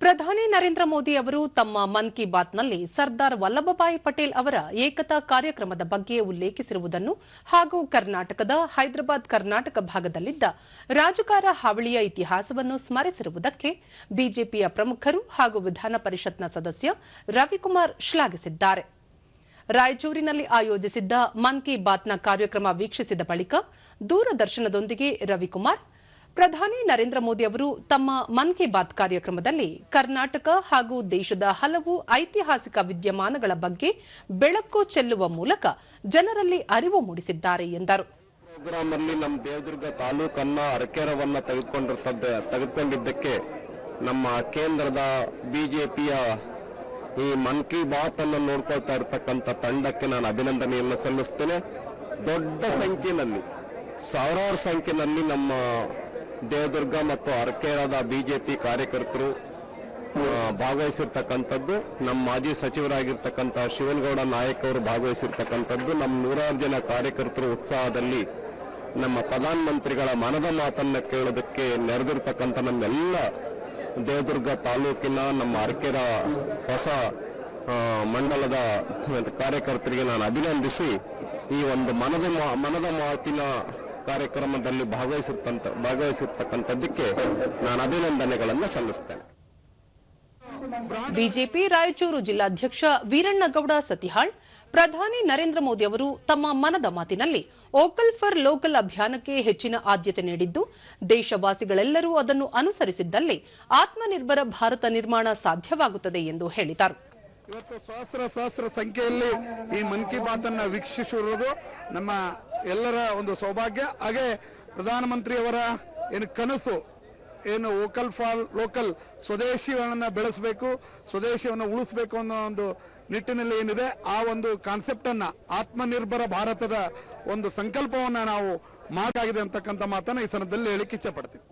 ಪ್ರಧಾನಿ ನರೇಂದ್ರ ಮೋದಿ ಅವರು ತಮ್ಮ ಮನ್ ಕಿ ಬಾತ್ನಲ್ಲಿ ಸರ್ದಾರ್ ವಲ್ಲಭಭಾಯಿ ಪಟೇಲ್ ಅವರ ಏಕತಾ ಕಾರ್ಯಕ್ರಮದ ಬಗ್ಗೆ ಉಲ್ಲೇಖಿಸಿರುವುದನ್ನು ಹಾಗೂ ಕರ್ನಾಟಕದ ಹೈದರಾಬಾದ್ ಕರ್ನಾಟಕ ಭಾಗದಲ್ಲಿದ್ದ ರಾಜಕಾರ ಹಾವಳಿಯ ಇತಿಹಾಸವನ್ನು ಸ್ಮರಿಸಿರುವುದಕ್ಕೆ ಬಿಜೆಪಿಯ ಪ್ರಮುಖರು ಹಾಗೂ ವಿಧಾನ ಪರಿಷತ್ನ ಸದಸ್ಯ ರವಿಕುಮಾರ್ ಶ್ಲಾಘಿಸಿದ್ದಾರೆ. ರಾಯಚೂರಿನಲ್ಲಿ ಆಯೋಜಿಸಿದ್ದ ಮನ್ ಕಿ ಬಾತ್ನ ಕಾರ್ಯಕ್ರಮ ವೀಕ್ಷಿಸಿದ ಬಳಿಕ ದೂರದರ್ಶನದೊಂದಿಗೆ ರವಿಕುಮಾರ್ ಪ್ರಧಾನಿ ನರೇಂದ್ರ ಮೋದಿ ಅವರು ತಮ್ಮ ಮನ್ ಕಿ ಬಾತ್ ಕಾರ್ಯಕ್ರಮದಲ್ಲಿ ಕರ್ನಾಟಕ ಹಾಗೂ ದೇಶದ ಹಲವು ಐತಿಹಾಸಿಕ ವಿದ್ಯಮಾನಗಳ ಬಗ್ಗೆ ಬೆಳಕು ಚೆಲ್ಲುವ ಮೂಲಕ ಜನರಲ್ಲಿ ಅರಿವು ಮೂಡಿಸಿದ್ದಾರೆ ಎಂದರು. ನಮ್ಮ ದೇವದುರ್ಗ ತಾಲೂಕನ್ನ ಅರಕೆರವನ್ನ ತೆಗೆದುಕೊಂಡಿರ್ತದೆ ತೆಗೆದುಕೊಂಡಿದ್ದಕ್ಕೆ ನಮ್ಮ ಕೇಂದ್ರದ ಬಿಜೆಪಿಯ ಈ ಮನ್ ಕಿ ಬಾತ್ ಅನ್ನು ನೋಡ್ಕೊಳ್ತಾ ಇರತಕ್ಕಂಥ ತಂಡಕ್ಕೆ ನಾನು ಅಭಿನಂದನೆಯನ್ನು ಸಲ್ಲಿಸ್ತೇನೆ. ದೊಡ್ಡ ಸಂಖ್ಯೆಯಲ್ಲಿ, ಸಾವಿರಾರು ಸಂಖ್ಯೆಯಲ್ಲಿ ನಮ್ಮ ದೇವದುರ್ಗ ಮತ್ತು ಅರ್ಕೇರಾದ ಬಿಜೆಪಿ ಕಾರ್ಯಕರ್ತರು ಭಾಗವಹಿಸಿರ್ತಕ್ಕಂಥದ್ದು, ನಮ್ಮ ಮಾಜಿ ಸಚಿವರಾಗಿರ್ತಕ್ಕಂಥ ಶಿವನಗೌಡ ನಾಯಕ್ ಅವರು ಭಾಗವಹಿಸಿರ್ತಕ್ಕಂಥದ್ದು, ನಮ್ಮ ನೂರಾರು ಜನ ಕಾರ್ಯಕರ್ತರು ಉತ್ಸಾಹದಲ್ಲಿ ನಮ್ಮ ಪ್ರಧಾನಮಂತ್ರಿಗಳ ಮನದ ಮಾತನ್ನ ಕೇಳೋದಕ್ಕೆ ನೆರೆದಿರ್ತಕ್ಕಂಥ ನಮ್ಮೆಲ್ಲ ದೇವದುರ್ಗ ತಾಲೂಕಿನ ನಮ್ಮ ಅರಕೆರ ಹೊಸ ಮಂಡಲದ ಕಾರ್ಯಕರ್ತರಿಗೆ ನಾನು ಅಭಿನಂದಿಸಿ ಈ ಒಂದು ಮನದ ಮನದ ಮಾತಿನ ಕಾರ್ಯಕ್ರಮದಲ್ಲಿ ಭಾಗವಹಿಸಿರ್ತಂತ ಭಾಗವಹಿಸಿರ್ತಕ್ಕಂಥದ್ದಕ್ಕೆ ನಾನು ಅಭಿನಂದನೆಗಳನ್ನು ಸಲ್ಲಿಸ್ತೇನೆ. ಬಿಜೆಪಿ ರಾಯಚೂರು ಜಿಲ್ಲಾಧ್ಯಕ್ಷ ವೀರಣ್ಣಗೌಡ ಸತಿಹಾಳ್ ಪ್ರಧಾನಿ ನರೇಂದ್ರ ಮೋದಿ ಅವರು ತಮ್ಮ ಮನದ ಮಾತಿನಲ್ಲಿ ಓಕಲ್ ಫಾರ್ ಲೋಕಲ್ ಅಭಿಯಾನಕ್ಕೆ ಹೆಚ್ಚಿನ ಆದ್ಯತೆ ನೀಡಿದ್ದು ದೇಶವಾಸಿಗಳೆಲ್ಲರೂ ಅದನ್ನು ಅನುಸರಿಸಿದ್ದಲ್ಲಿ ಆತ್ಮನಿರ್ಭರ ಭಾರತ ನಿರ್ಮಾಣ ಸಾಧ್ಯವಾಗುತ್ತದೆ ಎಂದು ಹೇಳಿದರು. ಇವತ್ತು ಸಹಸ್ರ ಸಹಸ್ರ ಸಂಖ್ಯೆಯಲ್ಲಿ ಈ ಮನ್ ಕಿ ಬಾತ್ ಅನ್ನ ವೀಕ್ಷಿಸಿರುವುದು ನಮ್ಮ ಎಲ್ಲರ ಒಂದು ಸೌಭಾಗ್ಯ. ಹಾಗೆ ಪ್ರಧಾನಮಂತ್ರಿಯವರ ಏನು ಕನಸು, ಏನು ವೋಕಲ್ ಫಾರ್ ಲೋಕಲ್ ಸ್ವದೇಶಿಗಳನ್ನು ಬೆಳೆಸಬೇಕು, ಸ್ವದೇಶಿಯನ್ನು ಉಳಿಸಬೇಕು ಅನ್ನೋ ಒಂದು ನಿಟ್ಟಿನಲ್ಲಿ ಏನಿದೆ, ಆ ಒಂದು ಕಾನ್ಸೆಪ್ಟನ್ನು ಆತ್ಮನಿರ್ಭರ ಭಾರತದ ಒಂದು ಸಂಕಲ್ಪವನ್ನ ನಾವು ಮಾಡಾಗಿದೆ ಅಂತಕ್ಕಂಥ ಮಾತನ್ನ ಈ ಸನದಲ್ಲಿ ಹೇಳಿಕ್ಕೆ ಇಚ್ಛಪಡ್ತೀನಿ